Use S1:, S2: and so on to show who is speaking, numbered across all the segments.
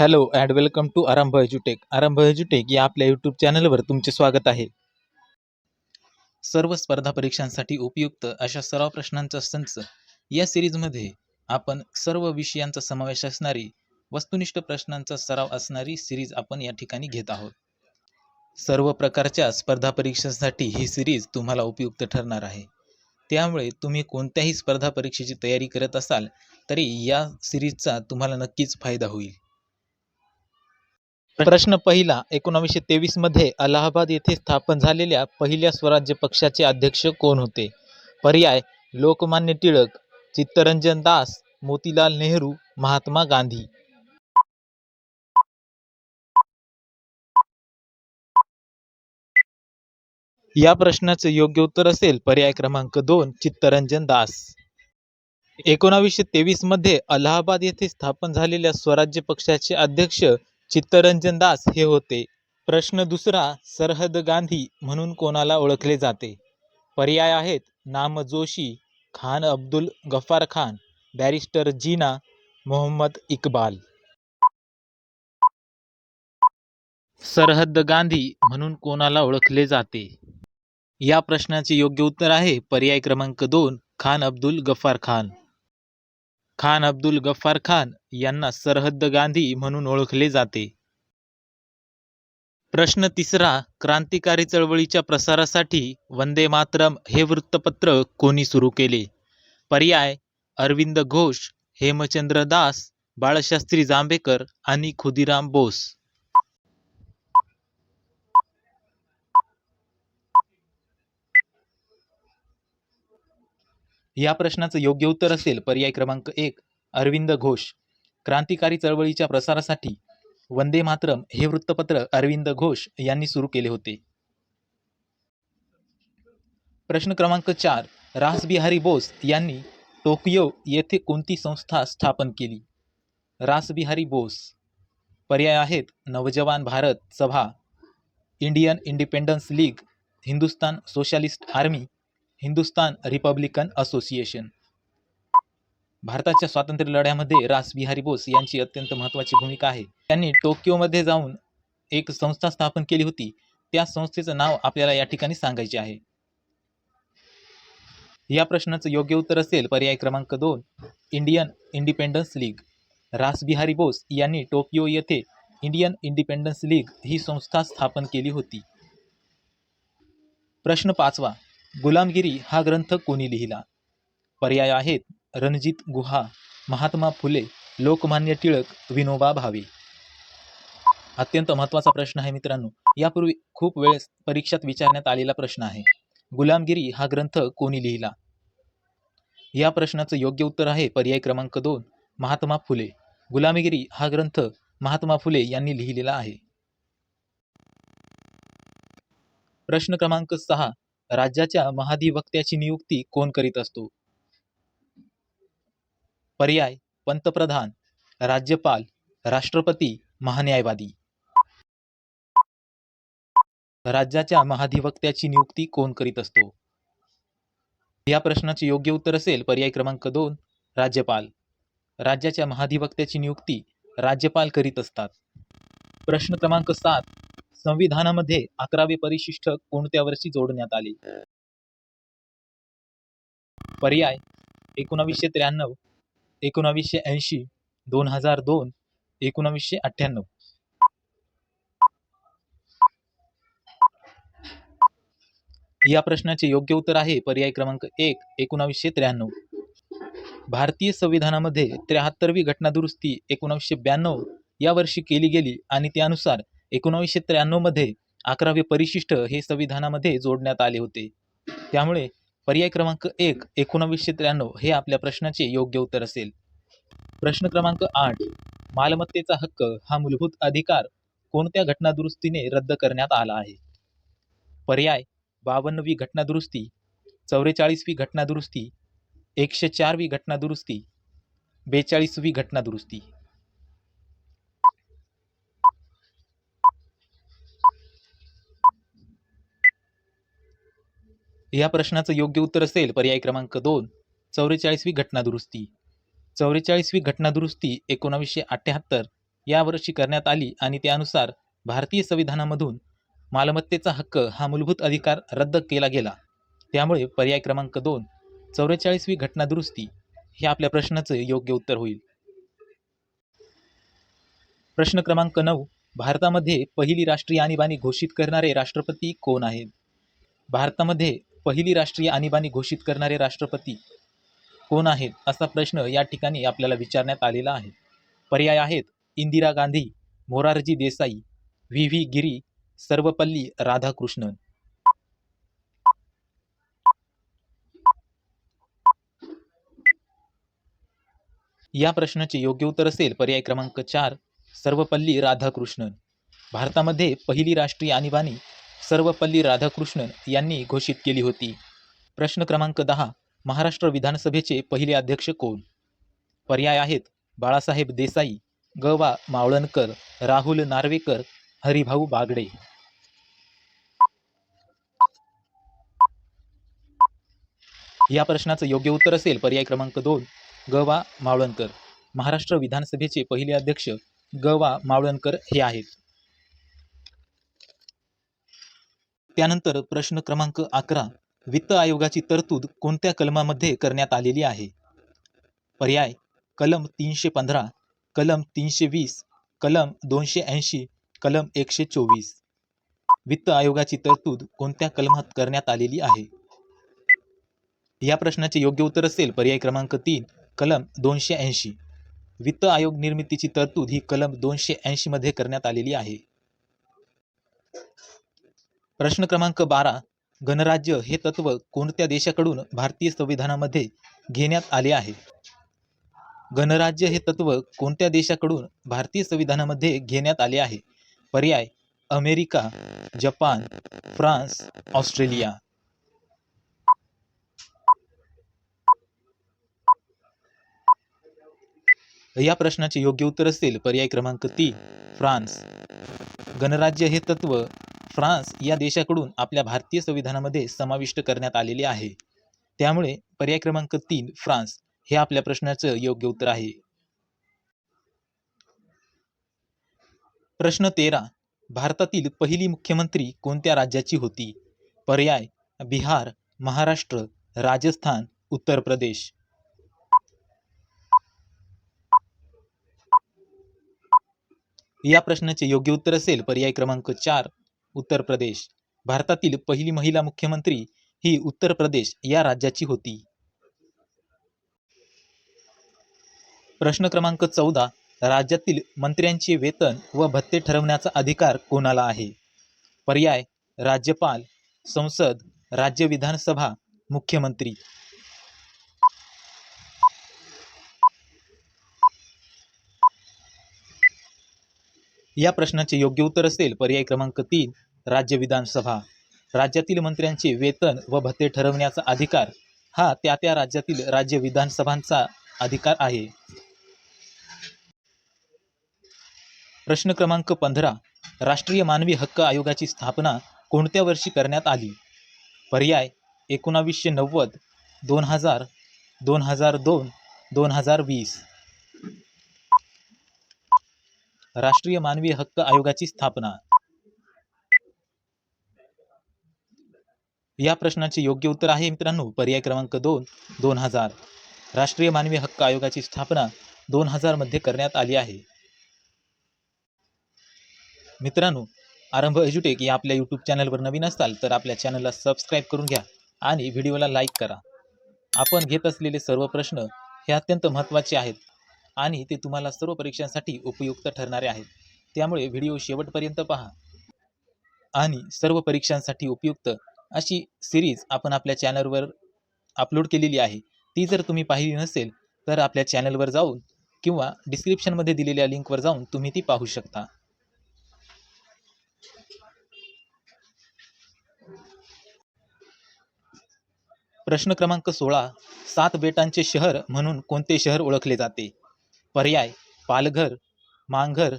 S1: Hello and welcome to आरंभ एज्युटेक आरंभ एज्युटेक या आपल्या यूट्यूब चॅनलवर तुमचे स्वागत आहे. सर्व स्पर्धा परीक्षांसाठी उपयुक्त अशा सराव प्रश्नांचा संच या सिरीजमध्ये आपण सर्व विषयांचा समावेश असणारी वस्तुनिष्ठ प्रश्नांचा सराव असणारी सिरीज आपण या ठिकाणी घेत आहोत. सर्व प्रकारच्या स्पर्धा परीक्षांसाठी ही सिरीज तुम्हाला उपयुक्त ठरणार आहे. त्यामुळे तुम्ही कोणत्याही स्पर्धा परीक्षेची तयारी करत असाल तरी या सिरीजचा तुम्हाला नक्कीच फायदा होईल. प्रश्न पहिला एकोणावीसशे तेवीसमध्ये अलाहाबाद येथे स्थापन झालेल्या पहिल्या स्वराज्य पक्षाचे अध्यक्ष कोण होते? पर्याय लोकमान्य टिळक चित्तरंजन दास मोतीलाल नेहरू महात्मा गांधी. या प्रश्नाचे योग्य उत्तर असेल पर्याय क्रमांक दोन चित्तरंजन दास. एकोणावीसशे तेवीसमध्ये अलाहाबाद येथे स्थापन झालेल्या स्वराज्य पक्षाचे अध्यक्ष चित्तरंजन दास हे होते. प्रश्न दुसरा सरहद गांधी म्हणून कोणाला ओळखले जाते? पर्याय आहेत. नाम जोशी खान अब्दुल गफ्फार खान बॅरिस्टर जीना मोहम्मद इकबाल. सरहद गांधी म्हणून कोणाला ओळखले जाते? या प्रश्नाचे योग्य उत्तर आहे पर्याय क्रमांक दोन खान अब्दुल गफ्फार खान. खान अब्दुल गफ्फार खान यांना सरहद्द गांधी म्हणून ओळखले जाते. प्रश्न तिसरा क्रांतिकारी चळवळीच्या प्रसारासाठी वंदे मातरम हे वृत्तपत्र कोणी सुरू केले? पर्याय अरविंद घोष हेमचंद्र दास बाळशास्त्री जांभेकर आणि खुदिराम बोस. या प्रश्नाचं योग्य उत्तर असेल पर्याय क्रमांक एक अरविंद घोष. क्रांतिकारी चळवळीच्या प्रसारासाठी वंदे मातरम हे वृत्तपत्र अरविंद घोष यांनी सुरू केले होते. प्रश्न क्रमांक चार रासबिहारी बोस यांनी टोकियो येथे कोणती संस्था स्थापन केली? रासबिहारी बोस. पर्याय आहेत Naujawan Bharat Sabha Indian Independence League Hindustan Socialist Army Hindustan Republican Association. भारताच्या स्वातंत्र्य लढ्यामध्ये रासबिहारी बोस यांची अत्यंत महत्त्वाची भूमिका आहे. त्यांनी टोकियोमध्ये जाऊन एक संस्था स्थापन केली होती. त्या संस्थेचं नाव आपल्याला या ठिकाणी सांगायचे आहे. या प्रश्नाचं योग्य उत्तर असेल पर्याय क्रमांक दोन Indian Independence League. Rashbehari Bose यांनी टोकियो येथे इंडियन इंडिपेंडन्स लीग ही संस्था स्थापन केली होती. प्रश्न पाचवा गुलामगिरी हा ग्रंथ कोणी लिहिला? पर्याय आहेत. रणजित गुहा महात्मा फुले लोकमान्य टिळक विनोबा भावे. अत्यंत महत्त्वाचा प्रश्न आहे मित्रांनो. यापूर्वी खूप वेळेस परीक्षात विचारण्यात आलेला प्रश्न आहे. गुलामगिरी हा ग्रंथ कोणी लिहिला? या प्रश्नाचं योग्य उत्तर आहे पर्याय क्रमांक दोन महात्मा फुले. गुलामगिरी हा ग्रंथ महात्मा फुले यांनी लिहिलेला आहे. प्रश्न क्रमांक सहा राज्याच्या महाधिवक्त्याची नियुक्ती कोण करीत असतो? पर्याय पंतप्रधान राज्यपाल राष्ट्रपती महान्यायवादी. राज्याच्या महाधिवक्त्याची नियुक्ती कोण करीत असतो? या प्रश्नाचे योग्य उत्तर असेल पर्याय क्रमांक दोन राज्यपाल. राज्याच्या महाधिवक्त्याची नियुक्ती राज्यपाल करीत असतात. प्रश्न क्रमांक सात संविधानामध्ये अकरावे परिशिष्ट कोणत्या वर्षी जोडण्यात आले? पर्याय एकोणावीसशे त्र्याण्णव एकोणावीसशे ऐंशी दोन हजार दोन एकोणावीसशे अठ्ठ्याण्णव. या प्रश्नाचे योग्य उत्तर आहे पर्याय क्रमांक एक एकोणावीसशे त्र्याण्णव. भारतीय संविधानामध्ये त्र्याहत्तरवी घटना दुरुस्ती एकोणावीसशे ब्याण्णव या वर्षी केली गेली आणि त्यानुसार एकोणावीसशे त्र्याण्णवमध्ये अकरावे परिशिष्ट हे संविधानामध्ये जोडण्यात आले होते. त्यामुळे पर्याय क्रमांक एक एकोणावीसशे त्र्याण्णव हे आपल्या प्रश्नाचे योग्य उत्तर असेल. प्रश्न क्रमांक आठ मालमत्तेचा हक्क हा मूलभूत अधिकार कोणत्या घटनादुरुस्तीने रद्द करण्यात आला आहे? पर्याय बावन्नवी घटनादुरुस्ती चौवेचाळीसवी घटनादुरुस्ती एकशे चारवी घटनादुरुस्ती बेचाळीसवी घटनादुरुस्ती. या प्रश्नाचं योग्य उत्तर असेल पर्याय क्रमांक दोन चौवेचाळीसवी घटनादुरुस्ती. चौवेचाळीसवी घटनादुरुस्ती एकोणावीसशे अठ्ठ्याहत्तर या वर्षी करण्यात आली आणि त्यानुसार भारतीय संविधानामधून मालमत्तेचा हक्क हा मूलभूत अधिकार रद्द केला गेला. त्यामुळे पर्याय क्रमांक दोन चौवेचाळीसवी घटना दुरुस्ती हे आपल्या प्रश्नाचं योग्य उत्तर होईल. प्रश्न क्रमांक नऊ भारतामध्ये पहिली राष्ट्रीय आणीबाणी घोषित करणारे राष्ट्रपती कोण आहेत? भारतामध्ये पहिली राष्ट्रीय आणीबाणी घोषित करणारे राष्ट्रपती कोण आहेत असा प्रश्न या ठिकाणी आपल्याला विचारण्यात आलेला आहे. पर्याय आहेत इंदिरा गांधी मोरारजी देसाई व्ही व्ही गिरी सर्वपल्ली राधाकृष्णन. या प्रश्नाचे योग्य उत्तर असेल पर्याय क्रमांक चार सर्वपल्ली राधाकृष्णन. भारतामध्ये पहिली राष्ट्रीय आणीबाणी सर्वपल्ली राधाकृष्णन यांनी घोषित केली होती. प्रश्न क्रमांक दहा महाराष्ट्र विधानसभेचे पहिले अध्यक्ष कोण? पर्याय आहेत बाळासाहेब देसाई ग वा मावळणकर राहुल नार्वेकर हरिभाऊ बागडे. या प्रश्नाचं योग्य उत्तर असेल पर्याय क्रमांक दोन ग वा मावळणकर. महाराष्ट्र विधानसभेचे पहिले अध्यक्ष ग वा मावळणकर हे आहेत. त्यानंतर प्रश्न क्रमांक अकरा वित्त आयोगाची तरतूद कोणत्या कलमामध्ये करण्यात आलेली आहे? पर्याय कलम तीनशे पंधरा कलम तीनशे वीस कलम दोनशे ऐंशी कलम एकशे चोवीस. वित्त आयोगाची तरतूद कोणत्या कलमात करण्यात आलेली आहे? या प्रश्नाचे योग्य उत्तर असेल पर्याय क्रमांक तीन कलम दोनशे ऐंशी. वित्त आयोग निर्मितीची तरतूद ही कलम दोनशे ऐंशीमध्ये करण्यात आलेली आहे. प्रश्न क्रमांक बारा गणराज्य हे तत्व कोणत्या देशाकडून भारतीय संविधानामध्ये घेण्यात आले आहे? गणराज्य हे तत्व कोणत्या देशाकडून भारतीय संविधानामध्ये घेण्यात आले आहे? पर्याय अमेरिका जपान फ्रान्स ऑस्ट्रेलिया. या प्रश्नाचे योग्य उत्तर असेल पर्याय क्रमांक तीन फ्रान्स. गणराज्य हे तत्व फ्रान्स या देशाकडून आपल्या भारतीय संविधानामध्ये समाविष्ट करण्यात आलेले आहे. त्यामुळे पर्याय क्रमांक तीन फ्रान्स हे आपल्या प्रश्नाचं योग्य उत्तर आहे. प्रश्न तेरा भारतातील पहिली मुख्यमंत्री कोणत्या राज्याची होती? पर्याय बिहार महाराष्ट्र राजस्थान उत्तर प्रदेश. या प्रश्नाचे योग्य उत्तर असेल पर्याय क्रमांक चार उत्तर प्रदेश. भारतातील पहिली महिला मुख्यमंत्री ही उत्तर प्रदेश या राज्याची होती. प्रश्न क्रमांक चौदा. राज्यातील मंत्र्यांचे वेतन व भत्ते ठरवण्याचा अधिकार कोणाला आहे? पर्याय राज्यपाल संसद राज्य विधानसभा मुख्यमंत्री. या प्रश्नाचे योग्य उत्तर असेल पर्याय क्रमांक तीन राज्य विधानसभा. राज्यातील मंत्र्यांचे वेतन व भत्ते ठरवण्याचा अधिकार हा त्या त्या राज्यातील राज्य विधानसभांचा अधिकार आहे. प्रश्न क्रमांक पंधरा राष्ट्रीय मानवी हक्क आयोगाची स्थापना कोणत्या वर्षी करण्यात आली? पर्याय एकोणावीसशे नव्वद दोन हजार दोन हजार दोन दोन हजार वीस. राष्ट्रीय मानवी हक्क आयोगाची स्थापना. या प्रश्नाचे योग्य उत्तर आहे मित्रांनो पर्याय क्रमांक दोन दोन हजार. राष्ट्रीय मानवी हक्क आयोगाची स्थापना दोन हजारमध्ये करण्यात आली आहे. मित्रांनो आरंभ एज्युटेक या आपल्या यूट्यूब चॅनलवर नवीन असाल तर आपल्या चॅनलला सबस्क्राईब करून घ्या आणि व्हिडिओला लाईक करा. आपण घेत असलेले सर्व प्रश्न हे अत्यंत महत्त्वाचे आहेत. आणि ते तुम्हाला सर्व परीक्षांसाठी उपयुक्त ठरणारे आहेत. त्यामुळे व्हिडिओ शेवटपर्यंत पहा. आणि सर्व परीक्षांसाठी उपयुक्त अशी सिरीज आपण आपल्या चॅनलवर अपलोड केलेली आहे. ती जर तुम्ही पाहिली नसेल तर आपल्या चॅनलवर जाऊन किंवा डिस्क्रिप्शनमध्ये दिलेल्या लिंकवर जाऊन तुम्ही ती पाहू शकता. प्रश्न क्रमांक सोळा सात बेटांचे शहर म्हणून कोणते शहर ओळखले जाते? पर्याय पालघर मांघर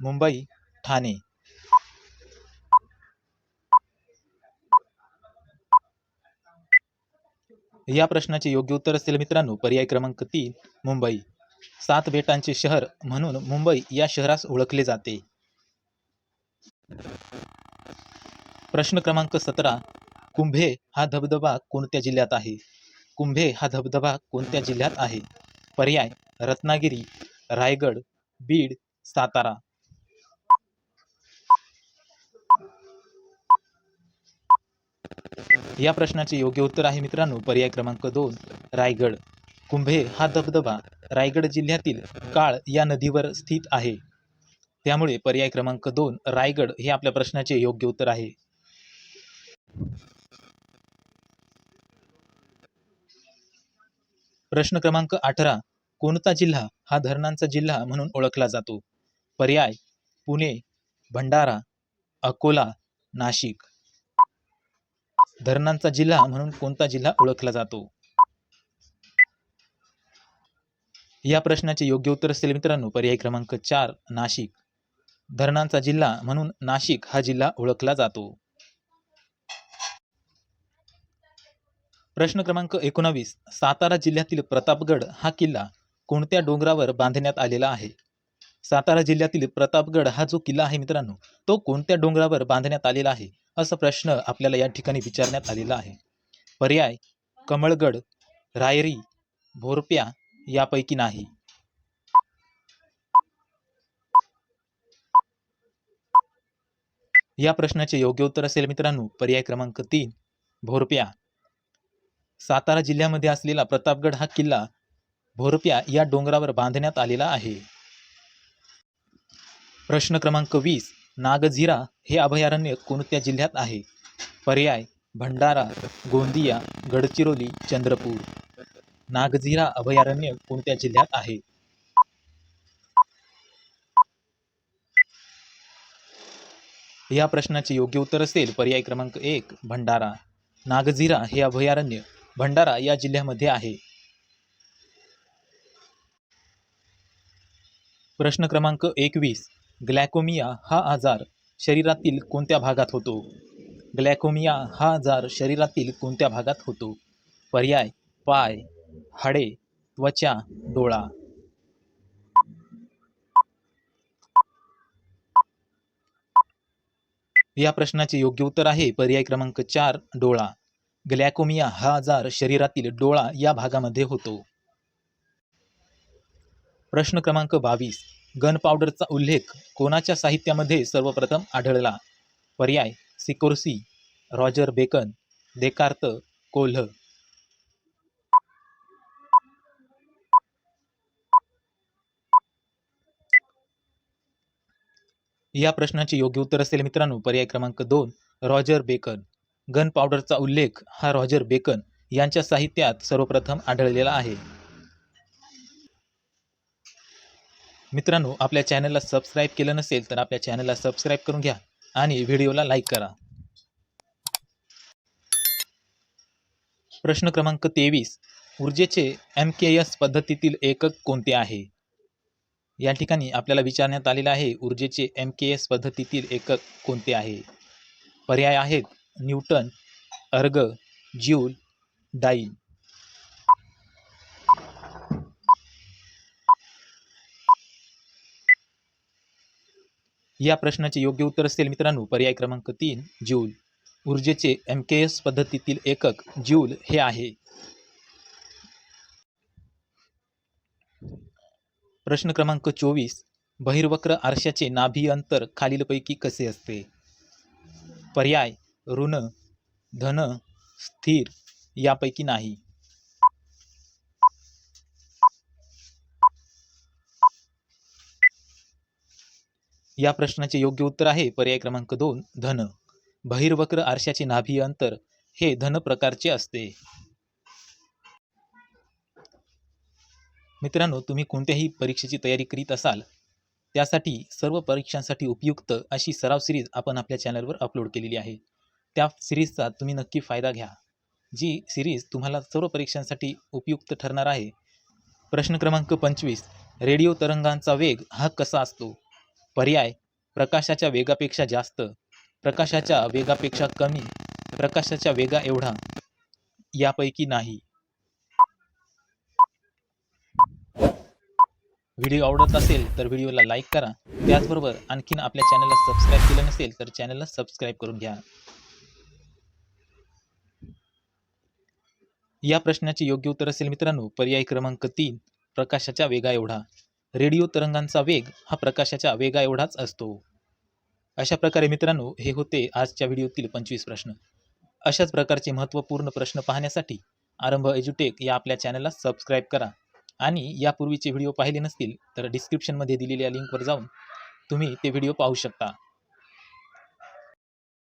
S1: मुंबई ठाणे. या प्रश्नाचे योग्य उत्तर असेल मित्रांनो पर्याय क्रमांक तीन मुंबई. सात बेटांचे शहर म्हणून मुंबई या शहरास ओळखले जाते. प्रश्न क्रमांक सतरा कुंभे हा धबधबा कोणत्या जिल्ह्यात आहे? कुंभे हा धबधबा कोणत्या जिल्ह्यात आहे? पर्याय रत्नागिरी रायगड बीड सातारा. या प्रश्नाचे योग्य उत्तर आहे मित्रांनो पर्याय क्रमांक दोन रायगड. कुंभे हा धबधबा रायगड जिल्ह्यातील काळ या नदीवर स्थित आहे. त्यामुळे पर्याय क्रमांक दोन रायगड हे आपल्या प्रश्नाचे योग्य उत्तर आहे. प्रश्न क्रमांक अठरा कोणता जिल्हा हा धरणांचा जिल्हा म्हणून ओळखला जातो? पर्याय पुणे भंडारा अकोला नाशिक. धरणांचा जिल्हा म्हणून कोणता जिल्हा ओळखला जातो? या प्रश्नाचे योग्य उत्तर असेल मित्रांनो. पर्याय क्रमांक चार नाशिक. धरणांचा जिल्हा म्हणून नाशिक हा जिल्हा ओळखला जातो. प्रश्न क्रमांक एकोणावीस. सातारा जिल्ह्यातील प्रतापगड हा किल्ला कोणत्या डोंगरावर बांधण्यात आलेला आहे? सातारा जिल्ह्यातील प्रतापगड हा जो किल्ला आहे मित्रांनो तो कोणत्या डोंगरावर बांधण्यात आलेला आहे? असा प्रश्न आपल्याला या ठिकाणी विचारण्यात आलेला आहे. पर्याय कमळगड रायरी भोरप्या यापैकी नाही. या प्रश्नाचे योग्य उत्तर असेल मित्रांनो पर्याय क्रमांक तीन भोरप्या. सातारा जिल्ह्यामध्ये असलेला प्रतापगड हा किल्ला भोरप्या या डोंगरावर बांधण्यात आलेला आहे. प्रश्न क्रमांक वीस नागझिरा हे अभयारण्य कोणत्या जिल्ह्यात आहे? पर्याय भंडारा गोंदिया गडचिरोली चंद्रपूर. नागझिरा अभयारण्य कोणत्या जिल्ह्यात आहे? या प्रश्नाचे योग्य उत्तर असेल पर्याय क्रमांक एक भंडारा. नागझिरा हे अभयारण्य भंडारा या जिल्ह्यामध्ये आहे. प्रश्न क्रमांक एकवीस. ग्लॅकोमिया हा आजार शरीरातील कोणत्या भागात होतो? ग्लॅकोमिया हा आजार शरीरातील कोणत्या भागात होतो? पर्याय पाय हाडे त्वचा डोळा. या प्रश्नाचे योग्य उत्तर आहे पर्याय क्रमांक चार डोळा. ग्लॅकोमिया हा आजार शरीरातील डोळा या भागामध्ये होतो. प्रश्न क्रमांक बावीस. गन पावडरचा उल्लेख कोणाच्या साहित्यामध्ये सर्वप्रथम आढळला? पर्याय सिकोर्सी रॉजर बेकन देकार्त कोल्ह. या प्रश्नाचे योग्य उत्तर असेल मित्रांनो पर्याय क्रमांक दोन रॉजर बेकन. गन पावडरचा उल्लेख हा रॉजर बेकन यांच्या साहित्यात सर्वप्रथम आढळलेला आहे. मित्रांनो आपल्या चॅनलला सबस्क्राईब केलं नसेल तर आपल्या चॅनलला सबस्क्राईब करून घ्या आणि व्हिडिओला लाईक करा. प्रश्न क्रमांक तेवीस. ऊर्जेचे एम के एस पद्धतीतील एकक कोणते आहे? या ठिकाणी आपल्याला विचारण्यात आलेलं आहे ऊर्जेचे एम के एस पद्धतीतील एकक कोणते आहे? पर्याय आहेत न्यूटन अर्ग ज्यूल डाईल या प्रश्नाचे योग्य उत्तर असेल मित्रांनो. पर्याय क्रमांक तीन ज्यूल. ऊर्जेचे एम के एस पद्धतीतील एकक ज्यूल हे आहे. प्रश्न क्रमांक चोवीस बहिर्वक्र आरशाचे नाभी अंतर खालीलपैकी कसे असते? पर्याय ऋण धन स्थिर यापैकी नाही. या प्रश्नाचे योग्य उत्तर आहे पर्याय क्रमांक दोन धन. बहिर्वक्र आरशाचे नाभी अंतर हे धन प्रकारचे असते. मित्रांनो तुम्ही कोणत्याही परीक्षेची तयारी करीत असाल त्यासाठी सर्व परीक्षांसाठी उपयुक्त अशी सराव सिरीज आपण आपल्या चॅनलवर अपलोड केलेली आहे. त्या सिरीजचा तुम्ही नक्की फायदा घ्या. जी सिरीज तुम्हाला सर्व परीक्षांसाठी उपयुक्त ठरणार आहे. प्रश्न क्रमांक पंचवीस रेडिओ तरंगांचा वेग हा कसा असतो? पर्याय प्रकाशाच्या वेगापेक्षा जास्त प्रकाशाच्या वेगापेक्षा कमी प्रकाशाच्या वेगा एवढा यापैकी नाही. व्हिडिओ आवडत असेल तर व्हिडिओला लाईक करा. त्याचबरोबर आणखीन आपल्या चॅनलला सबस्क्राईब केलं नसेल तर चॅनलला सबस्क्राईब करून घ्या. या प्रश्नाचे योग्य उत्तर असेल मित्रांनो पर्याय क्रमांक तीन प्रकाशाच्या वेगा एवढा. रेडिओ तरंगांचा वेग हा प्रकाशाच्या वेगा एवढाच असतो. अशा प्रकारे मित्रांनो हे होते आजच्या व्हिडिओतील पंचवीस प्रश्न. अशाच प्रकारचे महत्त्वपूर्ण प्रश्न पाहण्यासाठी आरंभ एज्युटेक या आपल्या चॅनलला सबस्क्राईब करा. आणि यापूर्वीचे व्हिडिओ पाहिले नसतील तर डिस्क्रिप्शनमध्ये दिलेल्या लिंकवर जाऊन तुम्ही ते व्हिडिओ पाहू शकता.